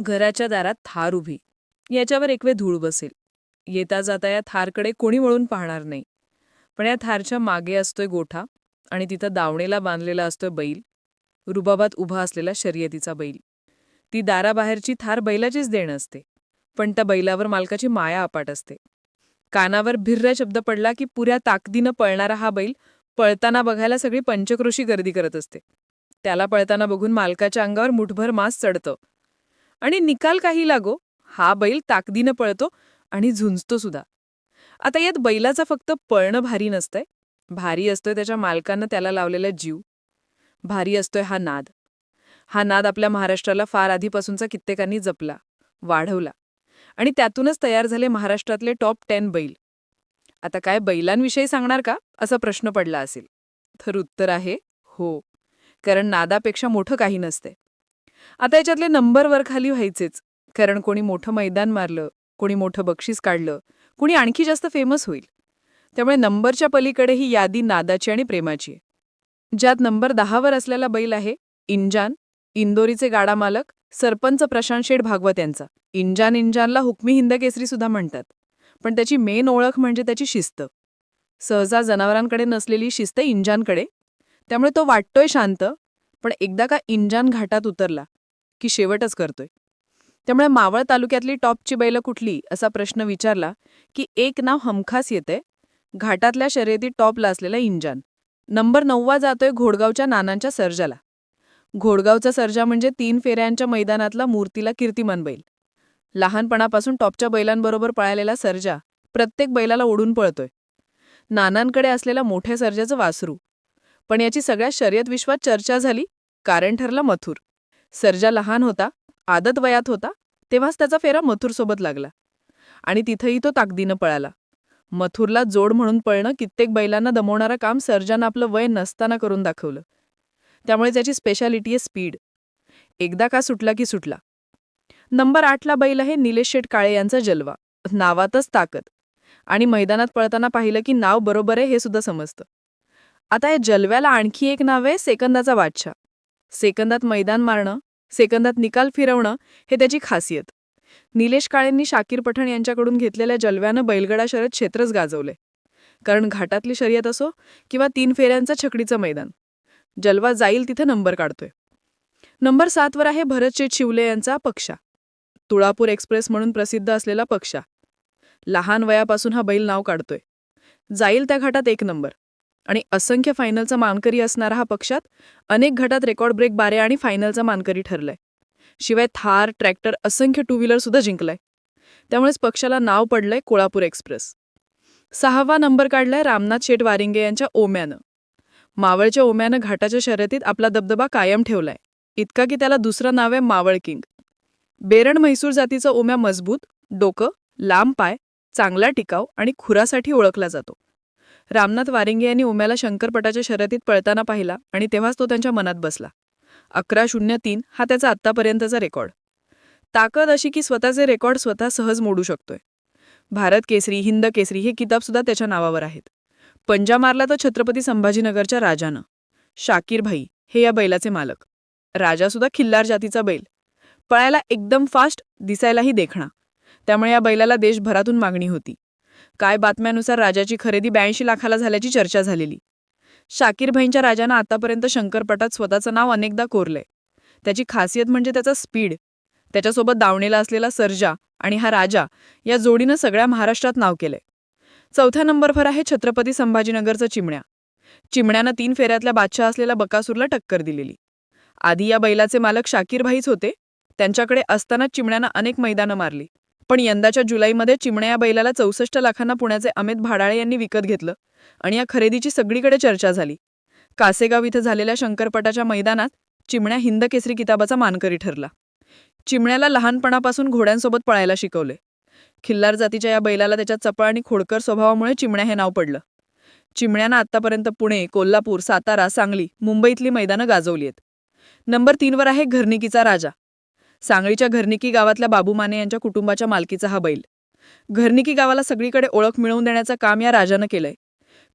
घराच्या दारात थार उभी. याच्यावर एकवे धूळ बसेल. येता जाता या थारकडे कोणी वळून पाहणार नाही. पण या थारच्या मागे असतोय गोठा आणि तिथं दावणेला बांधलेला असतोय बैल. रुबाबात उभा असलेला शर्यतीचा बैल. ती दाराबाहेरची थार बैलाचीच देण असते. पण त्या बैलावर मालकाची माया अपाट असते. कानावर भिर्र शब्द पडला की पुऱ्या ताकदीनं पळणारा हा बैल पळताना बघायला सगळी पंचक्रोशी गर्दी करत असते. त्याला पळताना बघून मालकाच्या अंगावर मुठभर मांस चढतं. आणि निकाल काही लागो हा बैल ताकदीनं पळतो आणि झुंजतो सुद्धा. आता यात बैलाचा फक्त पळणं भारी नसतंय. भारी असतोय त्याच्या मालकानं त्याला लावलेला जीव. भारी असतोय हा नाद. हा नाद आपल्या महाराष्ट्राला फार आधीपासूनचा कित्येकांनी जपला वाढवला. आणि त्यातूनच तयार झाले महाराष्ट्रातले टॉप टेन बैल. आता काय बैलांविषयी सांगणार का? असा प्रश्न पडला असेल. तर उत्तर आहे हो. कारण नादापेक्षा मोठं काही नसते आता याच्यातले नंबरवर खाली व्हायचेच. कारण कोणी मोठं मैदान मारलं कोणी मोठं बक्षीस काढलं कोणी आणखी जास्त फेमस होईल. त्यामुळे नंबरच्या पलीकडे ही यादी नादाची आणि प्रेमाची ज्यात नंबर दहावर असलेला बैल आहे इंजान इंदोरीचे गाडा मालक सरपंच प्रशांत शेठ भागवत यांचा. इंजान इंजानला हुकमी हिंद केसरी सुद्धा म्हणतात. पण त्याची मेन ओळख म्हणजे त्याची शिस्त. सहसा जनावरांकडे नसलेली शिस्त इंजानकडे. त्यामुळे तो वाटतोय शांत पण एकदा का इंजान घाटात उतरला की शेवटच करतोय. त्यामुळे मावळ तालुक्यातली टॉपची बैल कुठली असा प्रश्न विचारला की एक नाव हमखास येते घाटातल्या शर्यतीत टॉपला असलेला इंजान. नंबर नववा जातोय घोडगावच्या नानांच्या सर्जाला. घोडगावचा सर्जा म्हणजे तीन फेऱ्यांच्या मैदानातला मूर्तीला कीर्तिमान बैल. लहानपणापासून टॉपच्या बैलांबरोबर पळालेला सर्जा प्रत्येक बैलाला ओढून पळतोय. नानांकडे असलेला मोठ्या सर्जाचं वासरू पण याची सगळ्या शर्यत विश्वात चर्चा झाली कारण ठरला मथुर. सर्जा लहान होता आदत वयात होता तेव्हाच त्याचा फेरा मथुरसोबत लागला. आणि तिथंही तो ताकदीनं पळाला. मथुरला जोड म्हणून पळणं कित्येक बैलांना दमवणारं काम सर्जानं आपलं वय नसताना करून दाखवलं. त्यामुळे त्याची स्पेशालिटी आहे स्पीड एकदा का सुटला की सुटला. नंबर आठला बैल आहे निलेश शेठ काळे यांचा जलवा. नावातच ताकद. आणि मैदानात पळताना पाहिलं की नाव बरोबर आहे हे सुद्धा समजतं. आता या जलव्याला आणखी एक नाव आहे सेकंदाचा बादशाह. सेकंदात मैदान मारणं सेकंदात निकाल फिरवणं हे त्याची खासियत. निलेश काळेंनी शाकीर पठाण यांच्याकडून घेतलेल्या जलव्यानं बैलगडा शर्यत क्षेत्रच गाजवले. कारण घाटातली शर्यत असो किंवा तीन फेऱ्यांचं छकडीचं मैदान. जलवा जाईल तिथे नंबर काढतोय. नंबर सातवर आहे भरतशेठ शिवले यांचा पक्षा. तुळापूर एक्सप्रेस म्हणून प्रसिद्ध असलेला पक्षा. लहान वयापासून हा बैल नाव काढतोय. जाईल त्या घाटात एक नंबर. आणि असंख्य फायनलचा मानकरी असणारा हा पक्षात अनेक घाटात रेकॉर्ड ब्रेक बारे आणि फायनलचा मानकरी ठरलाय. शिवाय थार ट्रॅक्टर असंख्य टू व्हीलर सुद्धा जिंकलाय. त्यामुळेच पक्षाला नाव पडलंय कोळापूर एक्सप्रेस. सहावा नंबर काढलाय रामनाथ शेठ वारिंगे यांच्या ओम्यानं. मावळच्या ओम्यानं घाटाच्या शर्यतीत आपला दबदबा कायम ठेवलाय. इतका की त्याला दुसरं नाव आहे मावळ किंग. बेरण म्हैसूर जातीचं ओम्या मजबूत डोकं लांब पाय चांगला टिकाव आणि खुरासाठी ओळखला जातो. रामनाथ वारिंगे यांनी उम्याला शंकरपटाच्या शर्यतीत पळताना पाहिला आणि तेव्हाच तो त्यांच्या मनात बसला. अकरा शून्य तीन हा त्याचा आत्तापर्यंतचा रेकॉर्ड. ताकद अशी की स्वतःचे रेकॉर्ड स्वतः सहज मोडू शकतोय. भारत केसरी हिंद केसरी हे किताबसुद्धा त्याच्या नावावर आहेत. पंजा मारला तर छत्रपती संभाजीनगरच्या राजानं. शाकीर भाई हे या बैलाचे मालक. राजासुद्धा खिल्लार जातीचा बैल. पळायला एकदम फास्ट दिसायलाही देखणा. त्यामुळे या बैलाला देशभरातून मागणी होती. काय बातम्यानुसार राजाची खरेदी ब्याऐंशी लाखाला झाल्याची चर्चा झालेली. शाकीर भाईंच्या राजानं आतापर्यंत शंकरपटात स्वतःचं नाव अनेकदा कोरलंय. त्याची खासियत म्हणजे त्याचा स्पीड त्याच्यासोबत दावणीला असलेला सर्जा आणि हा राजा या जोडीनं सगळ्या महाराष्ट्रात नाव केलंय. चौथ्या नंबरवर आहे छत्रपती संभाजीनगरचं चिमण्या. चिमण्यानं तीन फेऱ्यातल्या बादशाह असलेल्या बकासूरला टक्कर दिलेली. आधी या बैलाचे मालक शाकीर भाईच होते. त्यांच्याकडे असताना चिमण्यानं अनेक मैदानं मारली. पण यंदाच्या जुलैमध्ये चिमण्या या बैलाला चौसष्ट लाखांना पुण्याचे अमित भाडाळे यांनी विकत घेतलं आणि या खरेदीची सगळीकडे चर्चा झाली. कासेगाव इथं झालेल्या शंकरपटाच्या मैदानात चिमण्या हिंद केसरी किताबाचा मानकरी ठरला. चिमण्याला लहानपणापासून घोड्यांसोबत पळायला शिकवले. खिल्लार जातीच्या या बैलाला त्याच्या चपळ आणि खोडकर स्वभावामुळे चिमण्या हे नाव पडलं. चिमण्यानं आत्तापर्यंत पुणे कोल्हापूर सातारा सांगली मुंबईतली मैदानं गाजवली आहेत. नंबर तीनवर आहे घरनिकीचा राजा. सांगळीच्या घरनिकी गावातल्या बाबू माने यांच्या कुटुंबाच्या मालकीचा हा बैल. घरनिकी गावाला सगळीकडे ओळख मिळवून देण्याचं काम या राजानं केलंय.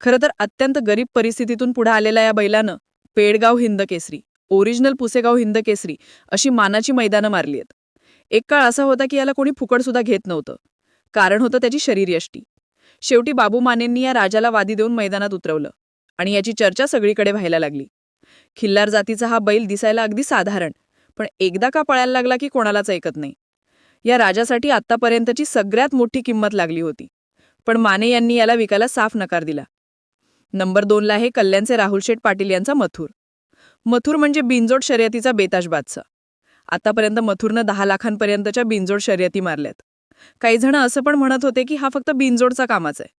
खरं तर अत्यंत गरीब परिस्थितीतून पुढे आलेल्या या बैलानं पेडगाव हिंद केसरी ओरिजिनल पुसेगाव हिंद केसरी अशी मानाची मैदानं मारली आहेत. एक काळ असा होता की याला कोणी फुकटसुद्धा घेत नव्हतं. कारण होतं त्याची शरीरयष्टी. शेवटी बाबू मानेंनी या राजाला वादी देऊन मैदानात उतरवलं आणि याची चर्चा सगळीकडे व्हायला लागली. खिल्लार जातीचा हा बैल दिसायला अगदी साधारण पण एकदा का पळायला लागला की कोणालाच ऐकत नाही. या राजासाठी आत्तापर्यंतची सगळ्यात मोठी किंमत लागली होती. पण माने यांनी याला विकायला साफ नकार दिला. नंबर दोनला आहे कल्याणचे राहुल शेठ पाटील यांचा मथुर. मथुर म्हणजे बिनजोड शर्यतीचा बेताश बादशाह. आतापर्यंत मथुरनं दहा लाखांपर्यंतच्या बिनजोड शर्यती मारल्यात. काही जण असं पण म्हणत होते की हा फक्त बिनजोडचा कामाच आहे.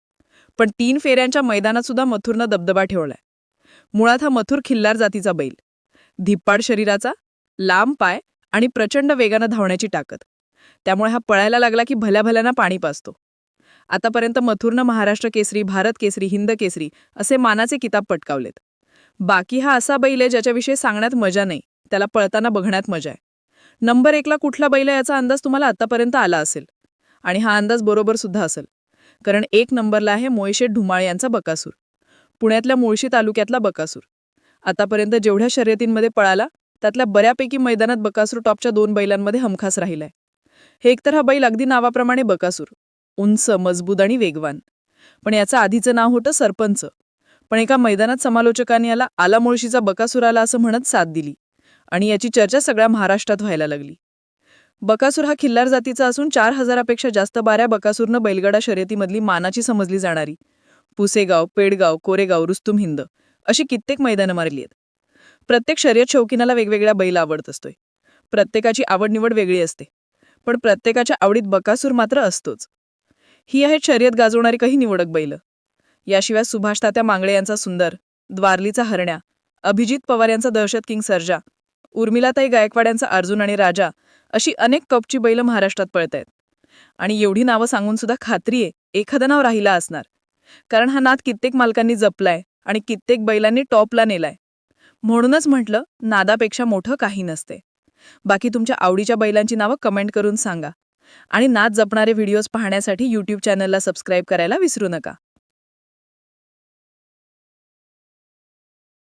पण तीन फेऱ्यांच्या मैदानात सुद्धा मथुरनं दबदबा ठेवलाय. मुळात हा मथुर खिल्लार जातीचा बैल. धिप्पाड शरीराचा लांब पाय आणि प्रचंड वेगानं धावण्याची ताकद. त्यामुळे हा पळायला लागला की भल्या भल्याना पाणी पाजतो. आतापर्यंत मथुरनं महाराष्ट्र केसरी भारत केसरी हिंद केसरी असे मानाचे किताब पटकावलेत. बाकी हा असा बैल आहे ज्याच्याविषयी सांगण्यात मजा नाही त्याला पळताना बघण्यात मजा आहे. नंबर एकला कुठला बैल आहे याचा अंदाज तुम्हाला आतापर्यंत आला असेल. आणि हा अंदाज बरोबर सुद्धा असेल. कारण एक नंबरला आहे मोयशेठ ढुमाळ यांचा बकासूर. पुण्यातल्या मुळशी तालुक्यातला बकासूर. आतापर्यंत जेवढ्या शर्यतींमध्ये पळाला त्यातल्या बऱ्यापैकी मैदानात बकासूर टॉपच्या दोन बैलांमध्ये हमखास राहिलाय. हे एकतर हा बैल अगदी नावाप्रमाणे बकासूर उंच मजबूत आणि वेगवान. पण याचं आधीचं नाव होतं सरपंच. पण एका मैदानात समालोचकांनी याला आलामुळशीचा बकासूर आला असं म्हणत साथ दिली आणि याची चर्चा सगळ्या महाराष्ट्रात व्हायला लागली. बकासूर हा खिल्लार जातीचा असून चार हजारापेक्षा जास्त बाऱ्या बकासूरनं बैलगाडा शर्यतीमधली मानाची समजली जाणारी. पुसेगाव पेडगाव कोरेगाव रुस्तुम हिंद अशी कित्येक मैदानं मारली आहेत. प्रत्येक शर्यत शौकीनाला वेगवेगळ्या बैल आवडत असतोय. प्रत्येकाची आवड निवड वेगळी असते. पण प्रत्येकाच्या आवडीत बकासूर मात्र असतोच. ही आहेत शर्यत गाजवणारी काही निवडक बैल. याशिवाय सुभाष तात्या मांगळे यांचा सुंदर द्वारलीचा हरण्या अभिजित पवार यांचा दहशत किंग सर्जा उर्मिलाताई गायकवाड यांचा अर्जुन आणि राजा अशी अनेक कपची बैल महाराष्ट्रात पळत आहेत आणि एवढी नावं सांगून सुद्धा खात्री आहे एखादं नाव राहिला असणार. कारण हा नाद कित्येक मालकांनी जपलाय आणि कित्येक बैलांनी टॉपला नेलाय. म्हणूनच म्हटलं नादापेक्षा मोठं काही नसते. बाकी तुमच्या आवडीच्या बैलांची नावं कमेंट करून सांगा. आणि नाद जपणारे व्हिडिओज पाहण्यासाठी यूट्यूब चॅनलला सबस्क्राईब करायला विसरू नका.